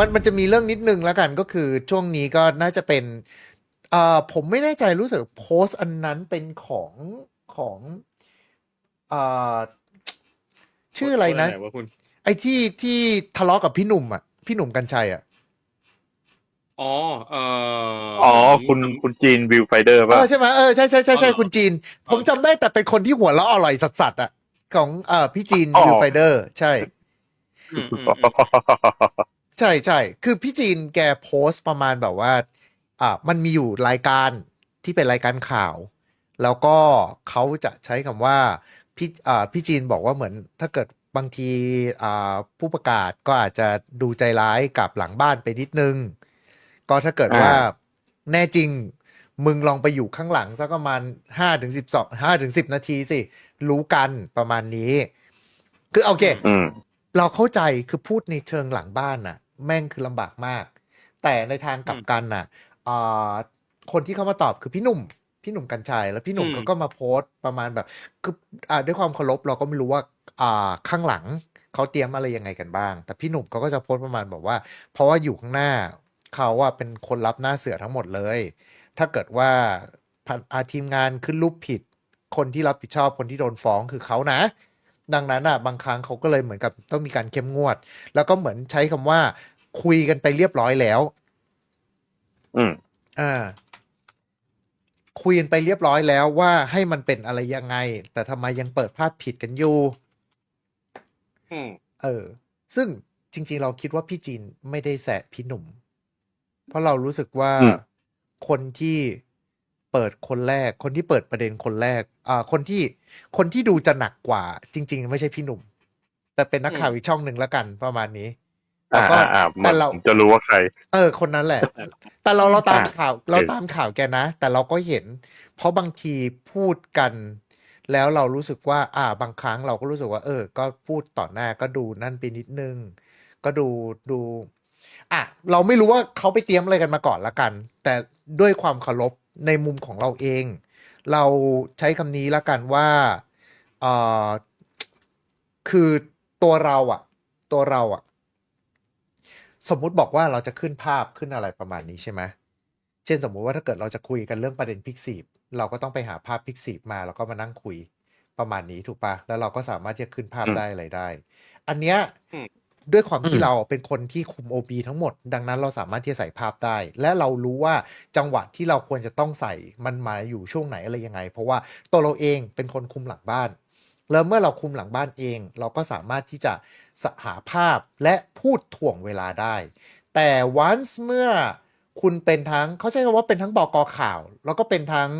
มันมันจะมีเรื่องนิดนึงแล้วกันก็คือช่วงนี้ก็น่าจะเป็นเอ่อผมไม่แน่ใจรู้สึกโพสต์อันนั้นเป็นของของเอ่อชื่ออะไรนะคหวคุณ ไอ้ที่ที่ทะเลาะกับพี่หนุ่มอะพี่หนุ่มกัญชัยอะอ๋อ เอ่ออ๋อคุณคุณจีนวิวไฟเดอร์เอป่ะ อใช่ไหมเออใช่ใช่ใช่ใช่อ๋อเหรอคุณจีน ผมจำได้แต่เป็นคนที่หัวเราะอร่อยสัสๆอะของเอ่อพี่จีนอ๋อ วิวไฟเดอร์ ใช่ อืมอืมอืม ใช่ใช่คือพี่จีนแกโพสต์ประมาณแบบว่า อ่า มันมีอยู่รายการที่เป็นรายการข่าว แล้วก็เขาจะใช้คำว่าพี่อ่าพี่จีนบอกว่าเหมือนถ้าเกิดบางทีอ่าผู้ประกาศก็อาจจะดูใจร้ายกับหลังบ้านไปนิดนึง ก็ถ้าเกิดว่าอ่าแน่จริงมึงลองไปอยู่ข้างหลังสักประมาณห้าถึงสิบสองห้าถึงสิบนาทีสิ รู้กันประมาณนี้ คือโอเคอืมเราเข้าใจคือพูดในเชิงหลังบ้านน่ะ แม่งคือลำบากมาก แต่ในทางกลับกันน่ะอ่าคนที่เข้ามาตอบคือพี่หนุ่ม พี่หนุ่มกัญชัย แล้วพี่หนุ่มอืมเขาก็มาโพสต์ประมาณแบบ คืออ่าด้วยความเคารพเราก็ไม่รู้ว่าอ่าข้างหลังเขาเตรียมอะไรยังไงกันบ้าง แต่พี่หนุ่มเขาก็จะโพสต์ประมาณแบบว่า เพราะว่าอยู่ข้างหน้าเขาว่าเป็นคนรับหน้าเสือทั้งหมดเลย ถ้าเกิดว่าพันอาทีมงานขึ้นรูปผิด คนที่รับผิดชอบคนที่โดนฟ้องคือเขานะ ดังนั้นอะบางครั้งเขาก็เลยเหมือนกับต้องมีการเข้มงวด แล้วก็เหมือนใช้คำว่า คุยกันไปเรียบร้อยแล้ว อืมอ่าคุยกันไปเรียบร้อยแล้วว่าให้มันเป็นอะไรยังไง แต่ทำไมยังเปิดภาพผิดกันอยู่อืมเออ ซึ่งจริง ๆ เราคิดว่าพี่จีนไม่ได้แสะพี่หนุ่ม เพราะเรารู้สึกว่าอืมคนที่เปิดคนแรก คนที่เปิดประเด็นคนแรก อ่า คนที่คนที่ดูจะหนักกว่า จริง ๆ ไม่ใช่พี่หนุ่ม แต่เป็นนักข่าวอีกช่องหนึ่งแล้วกันประมาณนี้ แต่อ่าก็อ่าอ่าแต่เราผมจะรู้ว่าใคร เออ คนนั้นแหละ แต่เราเราตามอะข่าว เราโอเคตามข่าวแกนะ แต่เราก็เห็น เพราะบางทีพูดกัน แล้วเรารู้สึกว่า อ่า บางครั้งเราก็รู้สึกว่า เออ ก็พูดต่อหน้าก็ดูนั่นไปนิดนึง ก็ดูดู อะ เราไม่รู้ว่าเขาไปเตรียมอะไรกันมาก่อนละกัน แต่ด้วยความเคารพในมุมของเราเอง เราใช้คำนี้ละกันว่าเออคือตัวเราอะตัวเราอะ สมมุติบอกว่าเราจะขึ้นภาพขึ้นอะไรประมาณนี้ใช่ไหมเช่นสมมุติว่าถ้าเกิดเราจะคุยกันเรื่องประเด็นพิกซีบเราก็ต้องไปหาภาพพิกซีบมาแล้วก็มานั่งคุยประมาณนี้ถูกปะแล้วเราก็สามารถที่จะขึ้นภาพอืมได้อะไรได้ อันเนี้ยอืมด้วยความที่อืมเราเป็นคนที่คุม OB ทั้งหมด ดังนั้นเราสามารถที่จะใส่ภาพได้ และเรารู้ว่าจังหวะที่เราควรจะต้องใส่มันมาอยู่ช่วงไหนอะไรยังไง เพราะว่าตัวเราเองเป็นคนคุมหลังบ้าน แล้วเมื่อเราคุมหลังบ้านเอง เราก็สามารถที่จะสหาภาพและพูดถ่วงเวลาได้ แต่ once เมื่อคุณเป็นทั้งเขาใช้คำว่าเป็นทั้งบอกอข่าว แล้วก็เป็นทั้ง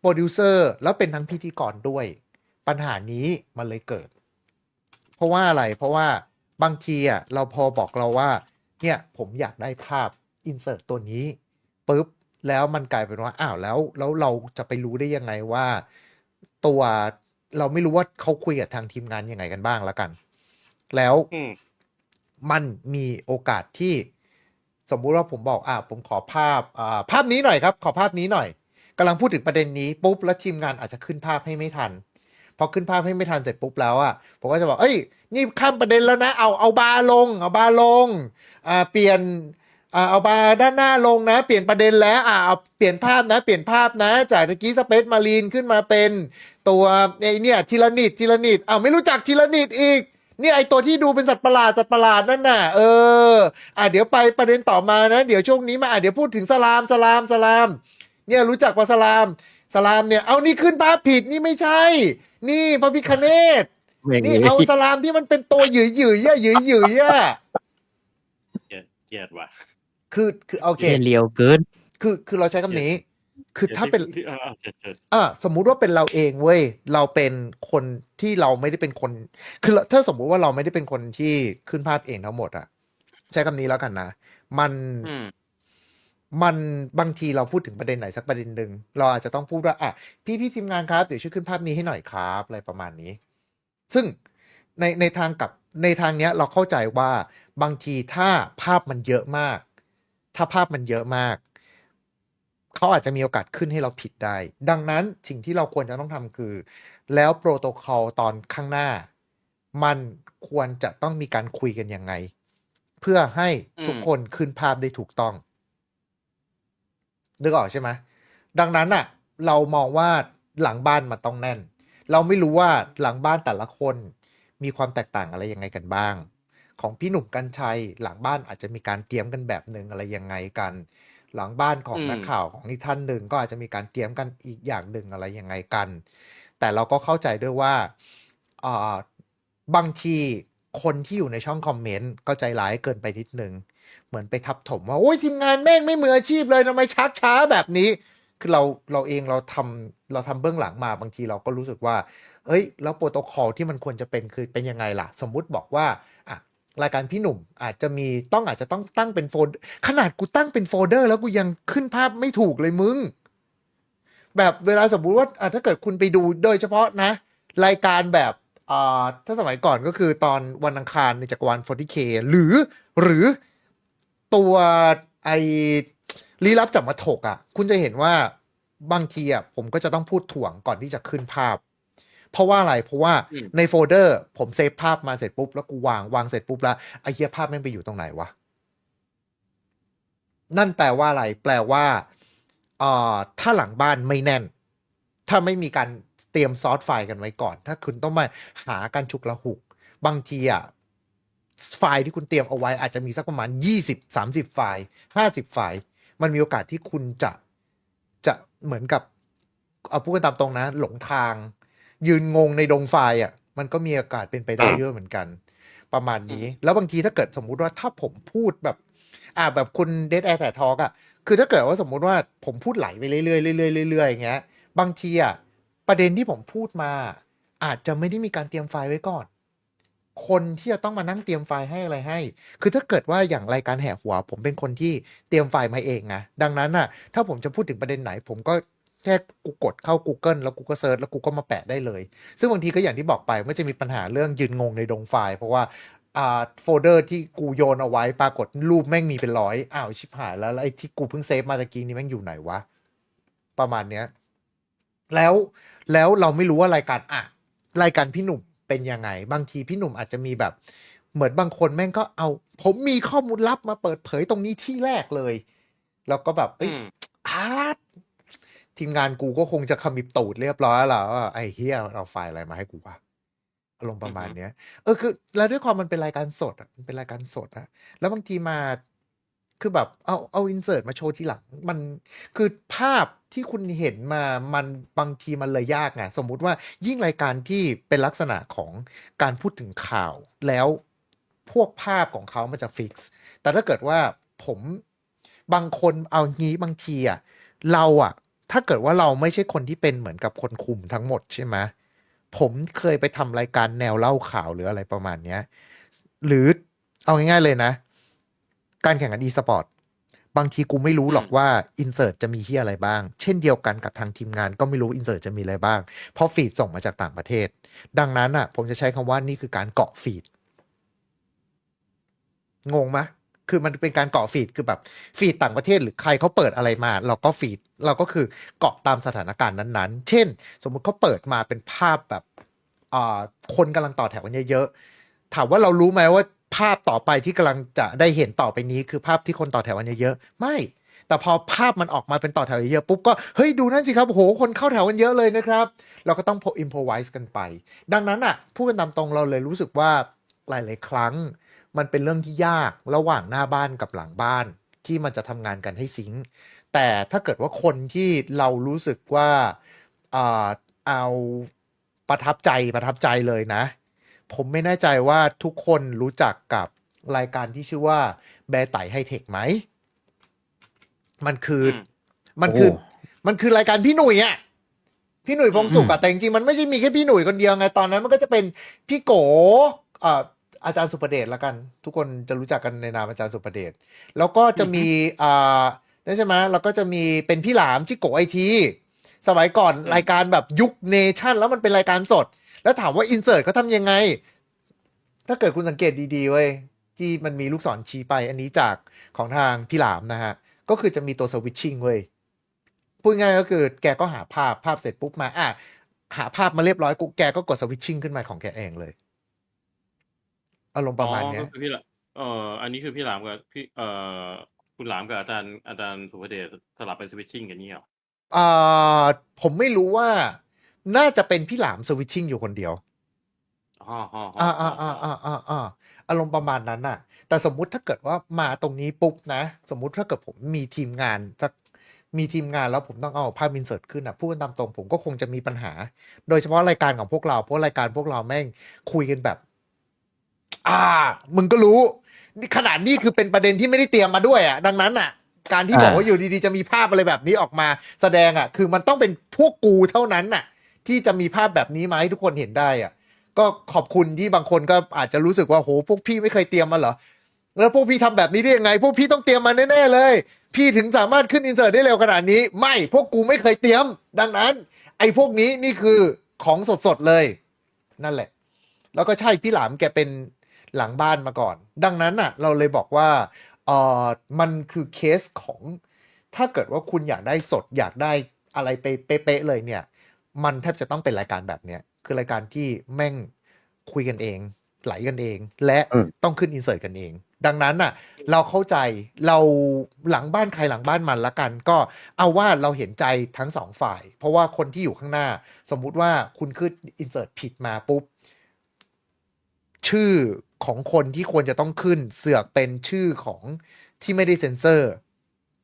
โปรดิวเซอร์แล้วเป็นทั้งพิธีกรด้วย ปัญหานี้มันเลยเกิด เพราะว่าอะไรเพราะว่าบางทีอะเราพอบอกเราว่า เนี่ยผมอยากได้ภาพอินเสิร์ตตัวนี้ปุ๊บแล้วมันกลายเป็นว่าอ้าวแล้วแล้วเราจะไปรู้ได้ยังไงว่า ตัว เราไม่รู้ว่าเขาคุยกับทางทีมงานยังไงกันบ้างแล้วกัน แล้วอืมมันมีโอกาสที่สมมุติว่าผมบอกอ่าผมขอภาพอ่าภาพนี้หน่อยครับ ขอภาพนี้หน่อยกำลังพูดถึงประเด็นนี้ปุ๊บแล้วทีมงานอาจจะขึ้นภาพให้ไม่ทันพอขึ้นภาพให้ไม่ทันเสร็จปุ๊บแล้วอะผมก็จะบอกเอ้ย นี่ข้ามประเด็นแล้วนะ เอาเอาบาร์ลง เอาบาร์ลงอ่าเปลี่ยน อ่าเอาบาร์ด้านหน้าลงนะ เปลี่ยนประเด็นแล้วอ่าเอาเปลี่ยนภาพนะ เปลี่ยนภาพนะ จากตะกี้สเปซมารีนขึ้นมาเป็นตัวไอ้เนี่ยทีละนิดทีละนิดอ้าวไม่รู้จักทีละนิดอีกเนี่ยไอตัวที่ดูเป็นสัตว์ประหลาดสัตว์ประหลาดนั่นน่ะเอออะเดี๋ยวไปประเด็นต่อมานะ เดี๋ยวช่วงนี้มาอะเดี๋ยวพูดถึงสลามสลามสลาม เนี่ยรู้จักปะสลามสลามเนี่ยเอานี่ขึ้นภาพผิดนี่ไม่ใช่ นี่พระพิคเนตนี่เอาสลามที่มันเป็นตัวหยืยหยืยอะหยืยหยืยอะเกลียดเกลียดว่ะ คือคือโอเคเรียวเกิน คือคือเราใช้คำนี้ คือถ้าเป็นที่อ่าอ่าเกลียดเกลียดอะสมมุติว่าเป็นเราเองเว้ยเราเป็นคนที่เราไม่ได้เป็นคน คือถ้าสมมุติว่าเราไม่ได้เป็นคนที่ขึ้นภาพเองทั้งหมดอะใช้คำนี้แล้วกันนะมันอืมมันบางทีเราพูดถึงประเด็นไหนสักประเด็นหนึ่งเราอาจจะต้องพูดว่าอะพี่พี่ทีมงานครับเดี๋ยวช่วยขึ้นภาพนี้ให้หน่อยครับอะไรประมาณนี้ ซึ่งในในทางกับในทางเนี้ยเราเข้าใจว่าบางทีถ้าภาพมันเยอะมาก ถ้าภาพมันเยอะมาก เขาอาจจะมีโอกาสขึ้นให้เราผิดได้ ดังนั้นสิ่งที่เราควรจะต้องทำคือ แล้วโปรโตคอลตอนข้างหน้า มันควรจะต้องมีการคุยกันยังไง เพื่อให้ทุกคนขึ้นภาพได้ถูกต้องนึกออกใช่ไหมดังนั้นอะเรามองว่าหลังบ้านมันต้องแน่น เราไม่รู้ว่าหลังบ้านแต่ละคนมีความแตกต่างอะไรยังไงกันบ้าง ของพี่หนุ่มกัญชัย หลังบ้านอาจจะมีการเตรียมกันแบบหนึ่งอะไรยังไงกัน หลังบ้านของอืมนักข่าวของอีกท่านหนึ่งก็อาจจะมีการเตรียมกันอีกอย่างหนึ่งอะไรยังไงกัน แต่เราก็เข้าใจด้วยว่าอ่าบางทีคนที่อยู่ในช่องคอมเมนต์ก็ใจร้ายเกินไปนิดนึง เหมือนไปทับถมว่า โอ้ยทีมงานแม่งไม่มืออาชีพเลยทำไมชักช้าแบบนี้ คือเราเราเองเราทำเราทำเบื้องหลังมาบางทีเราก็รู้สึกว่า เอ้ย แล้วโปรโตคอลที่มันควรจะเป็นคือเป็นยังไงล่ะ สมมุติบอกว่าอะ รายการพี่หนุ่มอาจจะมีต้องอาจจะต้องตั้งเป็นโฟล์ขนาดกูตั้งเป็นโฟลเดอร์ แล้วกูยังขึ้นภาพไม่ถูกเลยมึง แบบเวลาสมมุติว่าถ้าเกิดคุณไปดูโดยเฉพาะนะ รายการแบบถ้าสมัยก่อนก็คือตอนวันอังคารในจักรวาล 40K หรือหรือตัวไอลี้ลับจับมาถกอะ คุณจะเห็นว่าบางทีอะผมก็จะต้องพูดถ่วงก่อนที่จะขึ้นภาพ เพราะว่าอะไร เพราะว่าอืมในโฟลเดอร์ ผมเซฟภาพมาเสร็จปุ๊บ แล้วกูวางวางเสร็จปุ๊บแล้วไอ้เหี้ยภาพแม่งไปอยู่ตรงไหนวะ นั่นแปลว่าอะไร แปลว่าเอ่อถ้าหลังบ้านไม่แน่น ถ้าไม่มีการเตรียมซอสไฟล์กันไว้ก่อน ถ้าคุณต้องมาหาการฉุกละหุก บางทีอะไฟล์ที่คุณเตรียมเอาไว้อาจจะมีสักประมาณยี่สิบสามสิบไฟล์ห้าสิบไฟล์ มันมีโอกาสที่คุณจะจะเหมือนกับเอาพูดกันตามตรงนะ หลงทาง ยืนงงในดงไฟล์อะ มันก็มีโอกาสเป็นไปได้เยอะเหมือนกัน ประมาณนี้ แล้วบางทีถ้าเกิดสมมุติว่าถ้าผมพูดแบบ อ่าแบบคุณเดทแอร์แต่ทอกอะ คือถ้าเกิดว่าสมมุติว่าผมพูดไหลไปเรื่อยๆเรื่อยๆเรื่อยๆอย่างเงี้ย บางทีอะประเด็นที่ผมพูดมา อาจจะไม่ได้มีการเตรียมไฟล์ไว้ก่อน คนที่จะต้องมานั่งเตรียมไฟล์ให้อะไรให้ คือถ้าเกิดว่าอย่างรายการแห่หัว ผมเป็นคนที่เตรียมไฟล์มาเองไงดังนั้นน่ะ ถ้าผมจะพูดถึงประเด็นไหน ผมก็ แค่กูกดเข้า Google แล้วกูก็เซิร์ชแล้วกูก็มาแปะได้เลย ซึ่งบางทีก็อย่างที่บอกไปมันจะมีปัญหาเรื่องยืนงงในดงไฟล์เพราะว่าอ่าโฟลเดอร์ที่กูโยนเอาไว้ปรากฏรูปแม่งมีเป็นร้อยอ้าวชิบหายแล้วแล้วไอ้ที่กูเพิ่งเซฟมาตะกี้นี้แม่งอยู่ไหนวะ ประมาณเนี้ย แล้วแล้วเราไม่รู้ว่ารายการอะรายการพี่หนุ่มเป็นยังไง บางทีพี่หนุ่มอาจจะมีแบบ เหมือนบางคนแม่งก็เอา ผมมีข้อมูลลับมาเปิดเผยตรงนี้ที่แรกเลย แล้วก็แบบ เอ้ยอืมอาร์ต ทีมงานกูก็คงจะขมิบตูดเรียบร้อยแล้วว่าไอ้เฮียเอาไฟล์อะไรมาให้กูวะอารมณ์ประมาณเนี้ย เออคือ แล้วด้วยความมันเป็นรายการสดอะมันเป็นรายการสดอะแล้วบางทีมาคือแบบเอาเอาอินเสิร์ตมาโชว์ทีหลัง มันคือภาพที่คุณเห็นมามันบางทีมันเลยยากไงสมมุติว่ายิ่งรายการที่เป็นลักษณะของการพูดถึงข่าว แล้วพวกภาพของเขามันจะฟิกซ์แต่ถ้าเกิดว่าผมบางคนเอางี้บางทีอะเราอะ ถ้าเกิดว่าเราไม่ใช่คนที่เป็นเหมือนกับคนคุมทั้งหมดใช่ไหมผมเคยไปทำรายการแนวเล่าข่าวหรืออะไรประมาณเนี้ยหรือเอาง่ายๆเลยนะ การแข่งขัน e-sport บางทีกูไม่รู้หรอกอืมว่าอินเสิร์ตจะมีที่อะไรบ้าง เช่นเดียวกันกับทางทีมงานก็ไม่รู้อินเสิร์ตจะมีอะไรบ้าง เพราะฟีดส่งมาจากต่างประเทศ ดังนั้นอะ ผมจะใช้คำว่านี่คือการเกาะฟีดงงไหม คือมันเป็นการเกาะฟีดคือแบบฟีดต่างประเทศหรือใครเขาเปิดอะไรมา เราก็ฟีดเราก็คือเกาะตามสถานการณ์นั้นๆ เช่น สมมุติเขาเปิดมาเป็นภาพแบบอ่าคนกำลังต่อแถวกันเยอะๆถามว่าเรารู้ไหมว่าภาพต่อไปที่กำลังจะได้เห็นต่อไปนี้ คือภาพที่คนต่อแถวกันเยอะๆไม่ แต่พอภาพมันออกมาเป็นต่อแถวเยอะๆปุ๊บก็เฮ้ยดูนั่นสิครับโอ้โหคนเข้าแถวกันเยอะเลยนะครับ เราก็ต้องพออิมพอไวส์กันไป ดังนั้นอะพูดกันตามตรงเราเลยรู้สึกว่าหลาย ๆ ครั้ง มันเป็นเรื่องที่ยากระหว่างหน้าบ้านกับหลังบ้านที่มันจะทำงานกันให้ซิงค์แต่ถ้าเกิดว่าคนที่เรารู้สึกว่าอ่าเอาประทับใจประทับใจเลยนะ ผมไม่แน่ใจว่าทุกคนรู้จักกับรายการที่ชื่อว่าแบร์ไต่ไฮเทคไหม มันคืออมมันคือโอ้มันคือรายการพี่หนุ่ยอะพี่หนุ่ยพงสุกอือะมแต่จริงๆมันไม่ใช่มีแค่พี่หนุ่ยคนเดียวไงตอนนั้น มันก็จะเป็นพี่โกเอ่อ อาจารย์สุประเดชละกัน ทุกคนจะรู้จักกันในนามอาจารย์สุประเดชแล้วก็จะมีอ่านั่นใช่ไหมแล้วก็จะมีเป็นพี่หลามชิโกไอทีสมัยก่อนรายการแบบยุคเนชั่น แล้วมันเป็นรายการสด แล้วถามว่าอินเสิร์ตเขาทำยังไง ถ้าเกิดคุณสังเกตดีๆเว้ยที่มันมีลูกศรชี้ไปอันนี้จากของทางพี่หลามนะฮะ ก็คือจะมีตัวสวิตชิ่งเว้ยพูดง่ายก็คือแกก็หาภาพภาพเสร็จปุ๊บมาอะหาภาพมาเรียบร้อยกูแกก็กดสวิตชิ่งขึ้นมาของแกเองเลย อารมณ์ประมาณเนี้อ๋ยอก็คือพี่หลามเอ่ออันนี้คือพี่หลามกับพี่เอ่อคุณหลามกับอาจารย์อาจารย์สุภเดชสลับไปสวิตชิ่งกันนี่เหรออ่าผมไม่รู้ว่า น่าจะเป็นพี่หลามสวิตชิ่งอยู่คนเดียวอ๋ออ๋ออ่าอ่าอ่าอ่าอ่าอ่าอารมณ์ประมาณนั้นน่ะ แต่สมมุติถ้าเกิดว่ามาตรงนี้ปุ๊บนะ สมมุติถ้าเกิดผมมีทีมงานจะมีทีมงานแล้วผมต้องเอาภาพอินเสิร์ตขึ้นอะพูดกันตามตรงผมก็คงจะมีปัญหา โดยเฉพาะรายการของพวกเราเพราะรายการพวกเราแม่งคุยกันแบบ อ่า มึงก็รู้นี่ขนาดนี้คือเป็นประเด็นที่ไม่ได้เตรียมมาด้วยอะ ดังนั้นอะ การที่บอกว่าอยู่ดีๆจะมีภาพอะไรแบบนี้ออกมาแสดงอะ คือมันต้องเป็นพวกกูเท่านั้นน่ะ ที่จะมีภาพแบบนี้มาให้ทุกคนเห็นได้อะ ก็ขอบคุณที่บางคนก็อาจจะรู้สึกว่าโหพวกพี่ไม่เคยเตรียมมาเหรอแล้วพวกพี่ทำแบบนี้ได้ยังไง พวกพี่ต้องเตรียมมาแน่ๆเลย พี่ถึงสามารถขึ้นอินเสิร์ตได้เร็วขนาดนี้ ไม่พวกกูไม่เคยเตรียม ดังนั้น ไอ้พวกนี้นี่คือของสดๆเลย นั่นแหละ แล้วก็ใช่พี่หลามแกเป็น หลังบ้านมาก่อน ดังนั้นอะเราเลยบอกว่าเออมันคือเคสของ ถ้าเกิดว่าคุณอยากได้สดอยากได้อะไรไปเป๊ะๆเลยเนี่ย มันแทบจะต้องเป็นรายการแบบเนี้ยคือรายการที่แม่งคุยกันเอง ไหลกันเอง และอืมต้องขึ้นอินเสิร์ตกันเอง ดังนั้นน่ะ เราเข้าใจเราหลังบ้านใครหลังบ้านมันละกัน ก็เอาว่าเราเห็นใจทั้งสองฝ่าย เพราะว่าคนที่อยู่ข้างหน้า สมมุติว่าคุณขึ้นอินเสิร์ตผิดมาปุ๊บ ชื่อของคนที่ควรจะต้องขึ้นเสือกเป็นชื่อของที่ไม่ได้เซ็นเซอร์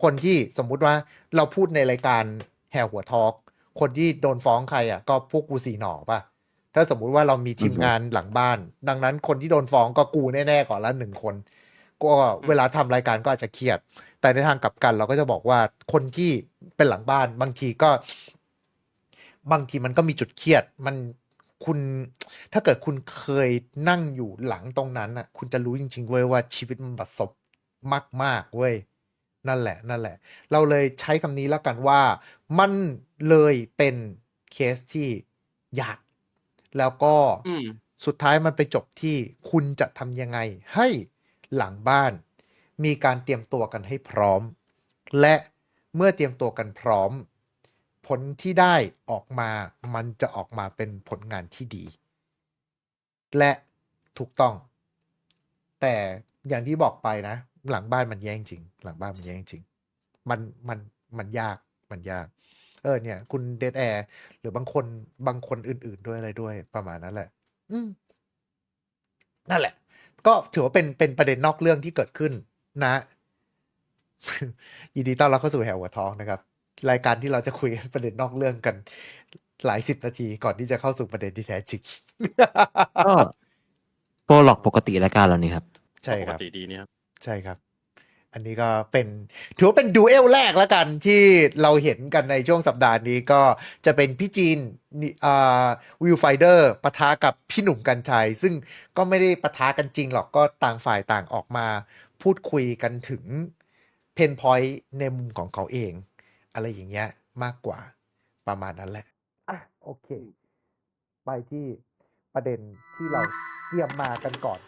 คนที่สมมุติว่าเราพูดในรายการแห่หัวทอล์กคนที่โดนฟ้องใครอะก็พวกกูสีหนอป่ะ ถ้าสมมุติว่าเรามีทีมงานหลังบ้าน ดังนั้นคนที่โดนฟ้องก็กูแน่ๆก่อนละหนึ่งคน ก็เวลาทำรายการก็อาจจะเครียด แต่ในทางกลับกันเราก็จะบอกว่าคนที่เป็นหลังบ้านบางทีก็ บางทีมันก็มีจุดเครียดมัน คุณถ้าเกิดคุณเคยนั่งอยู่หลังตรงนั้นอะ คุณจะรู้จริง ๆ เว้ยว่าชีวิตมันบัดซบมาก ๆ เว้ย นั่นแหละ นั่นแหละ เราเลยใช้คำนี้แล้วกันว่า มันเลยเป็นเคสที่ยาก แล้วก็อืมสุดท้ายมันไปจบที่คุณจะทำยังไง ให้หลังบ้าน มีการเตรียมตัวกันให้พร้อม และเมื่อเตรียมตัวกันพร้อม ผลที่ได้ออกมามันจะออกมาเป็นผลงานที่ดี และถูกต้อง แต่อย่างที่บอกไปนะ หลังบ้านมันแย่งจริง หลังบ้านมันแย่งจริง มันมันมันยากมันยาก เออเนี่ย คุณเดดแอร์หรือบางคนบางคนอื่น ๆ ด้วยอะไรด้วยประมาณนั้นแหละ อืมนั่นแหละ ก็ถือว่าเป็นเป็นประเด็นนอกเรื่องที่เกิดขึ้นนะยินดีต้อนรับเข้าสู่แหวหัวทองนะครับ รายการที่เราจะคุยกันประเด็นนอกเรื่องกัน หลายสิบนาทีก่อนที่จะเข้าสู่ประเด็นที่แท้จริงก็โปรล็อกปกติรายการเรานี่ครับ ใช่ปคกรับติดีเนี่ยครับใช่ครับ อันนี้ก็เป็นถือว่าเป็นดูเอลแรกแล้วกันที่เราเห็นกันในช่วงสัปดาห์นี้ก็จะเป็นพี่จีนนี่อ่าวิวไฟเดอร์ปะทะกับพี่หนุ่มกัญชัย ซึ่งก็ไม่ได้ปะทะกันจริงหรอกก็ต่างฝ่ายต่างออกมา พูดคุยกันถึงเพนพอยต์ในมุมของเขาเอง อะไรอย่างเงี้ยมากกว่าประมาณนั้นแหละ อะ โอเค ไปที่ประเด็นที่เราเตรียมมากันก่อน